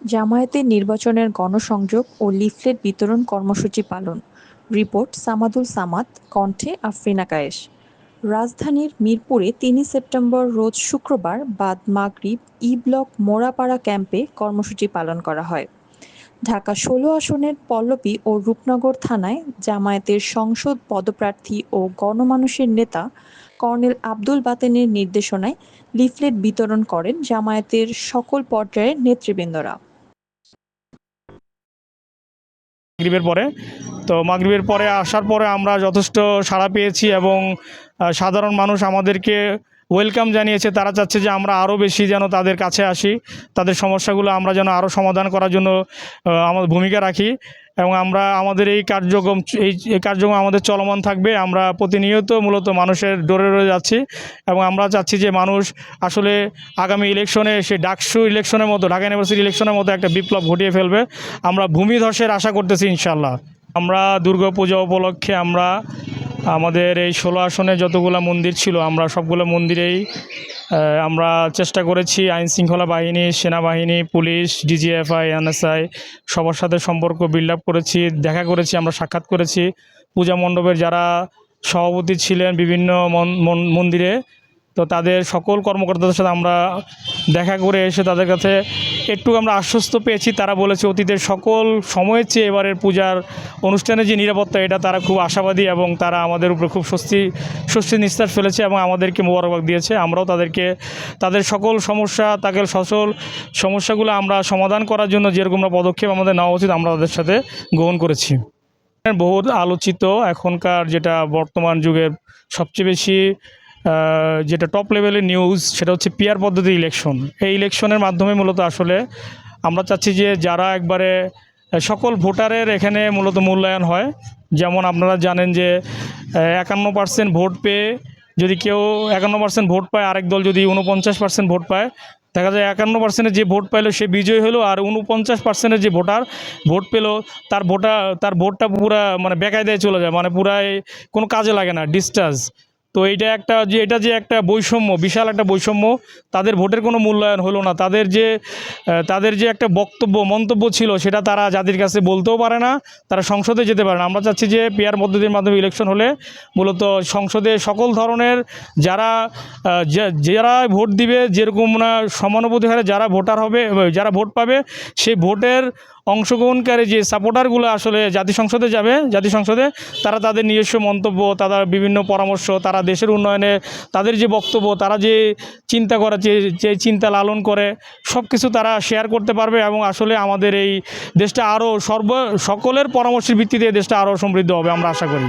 জামায়াতের নির্বাচনের গণসংযোগ ও লিফলেট বিতরণ কর্মসূচি পালন। রিপোর্ট সামাদুল সামাদ, কণ্ঠে আফরিনা কায়েস। রাজধানীর মিরপুরে তিনই সেপ্টেম্বর রোজ শুক্রবার বাদ মাগরিব ই ব্লক মোড়াপাড়া ক্যাম্পে কর্মসূচি পালন করা হয়। ঢাকা ষোলো আসনের পল্লবী ও রূপনগর থানায় জামায়াতের সংসদ পদপ্রার্থী ও গণমানুষের নেতা কর্নেল আব্দুল বাতেনের নির্দেশনায় লিফলেট বিতরণ করেন জামায়াতের সকল পর্যায়ের নেতৃবৃন্দরা। মাগরিবের পরে। তো মাগরীবের পরে আসার পরে আমরা যথেষ্ট সাড়া পেয়েছি এবং সাধারণ মানুষ আমাদেরকে ওয়েলকাম জানিয়েছে। তারা চাচ্ছে যে আমরা আরও বেশি যেন তাদের কাছে আসি। তাদের সমস্যাগুলো আমরা যেন আরও সমাধান করার জন্য আমাদের ভূমিকা রাখি। এবং আমরা আমাদের এই কার্যক্রম এই কার্যক্রম আমাদের চলমান থাকবে। আমরা প্রতিনিয়ত মূলত মানুষের ডোরে ডোরে যাচ্ছি এবং আমরা চাচ্ছি যে মানুষ আসলে আগামী ইলেকশনে সে ডাকসু ইলেকশনের মতো, ঢাকা ইউনিভার্সিটি ইলেকশনের মতো একটা বিপ্লব ঘটিয়ে ফেলবে। আমরা ভূমিধসের আশা করতেছি ইনশাল্লাহ আমরা দুর্গাপূজা উপলক্ষে আমরা আমাদের এই ষোলো আসনে যতগুলো মন্দির ছিল, আমরা সবগুলো মন্দিরেই আমরা চেষ্টা করেছি আইন শৃঙ্খলা বাহিনী, সেনাবাহিনী, পুলিশ ডিজিএফআই এনএসআই সবার সাথে সম্পর্ক বিল্ড আপ করেছি, দেখা করেছি, আমরা সাক্ষাৎ করেছি। পূজা মণ্ডপের যারা সভাপতি ছিলেন বিভিন্ন মন- মন- মন্দিরে তো তাদের সকল কর্মকর্তাদের সাথে আমরা দেখা করে এসে তাদের কাছে একটু আমরা আশ্বস্ত পেয়েছি। তারা বলেছে অতীতের সকল সময়ের চেয়ে এবারের পূজার অনুষ্ঠানে যে নিরাপত্তা, এটা তারা খুব আশাবাদী এবং তারা আমাদের উপরে খুব স্বস্তি স্বস্তি নিঃশ্বাস ফেলেছে এবং আমাদেরকে মোবারকবাদ দিয়েছে। আমরাও তাদেরকে, তাদের সকল সমস্যা তাদের সচল সমস্যাগুলো আমরা সমাধান করার জন্য যেরকম পদক্ষেপ আমাদের নেওয়া উচিত, আমরা তাদের সাথে গ্রহণ করেছি। বহুত আলোচিত এখনকার যেটা বর্তমান যুগের সবচেয়ে বেশি যেটা টপ লেভেলের নিউজ সেটা হচ্ছে পিয়ার পদ্ধতির ইলেকশন এই ইলেকশনের মাধ্যমে মূলত আসলে আমরা চাচ্ছি যে যারা একবারে সকল ভোটারের এখানে মূলত মূল্যায়ন হয়। যেমন আপনারা জানেন যে একান্ন পার্সেন্ট ভোট পেয়ে যদি কেউ একান্ন পার্সেন্ট ভোট পায়, আরেক দল যদি উনপঞ্চাশ পার্সেন্ট ভোট পায়, দেখা যায় একান্ন পার্সেন্টের যে ভোট পাইলো সে বিজয়ী হলো আর উনপঞ্চাশ পার্সেন্টের যে ভোটার ভোট পেল, তার ভোটা, তার ভোটটা পুরা মানে বেকায়দায় চলে যায়। মানে পুরাই কোনো কাজে লাগে না ডিসচার্জ তো এইটা একটা যে, এটা যে একটা বৈষম্য, বিশাল একটা বৈষম্য, তাদের ভোটের কোনো মূল্যায়ন হলো না। তাদের যে তাদের যে একটা বক্তব্য, মন্তব্য ছিল, সেটা তারা জাতির কাছে বলতেও পারে না, তারা সংসদে যেতে পারে না। আমরা চাচ্ছি যে পেয়ার পদ্ধতির মাধ্যমে ইলেকশন হলে মূলত সংসদে সকল ধরনের যারা যারা ভোট দিবে, যেরকম না সমানুভূতি হারে যারা ভোটার হবে, যারা ভোট পাবে, সেই ভোটের অংশগ্রহণকারী যে সাপোর্টারগুলো আসলে জাতি সংসদে যাবে, জাতি সংসদে, তারা তাদের নিজস্ব মন্তব্য, তারা বিভিন্ন পরামর্শ, তারা দেশের উন্নয়নে তাদের যে বক্তব্য, তারা যে চিন্তা করে, যে যে চিন্তা লালন করে সব কিছু তারা শেয়ার করতে পারবে এবং আসলে আমাদের এই দেশটা আরও সর্ব, সকলের পরামর্শের ভিত্তিতে দেশটা আরও সমৃদ্ধ হবে আমরা আশা করি।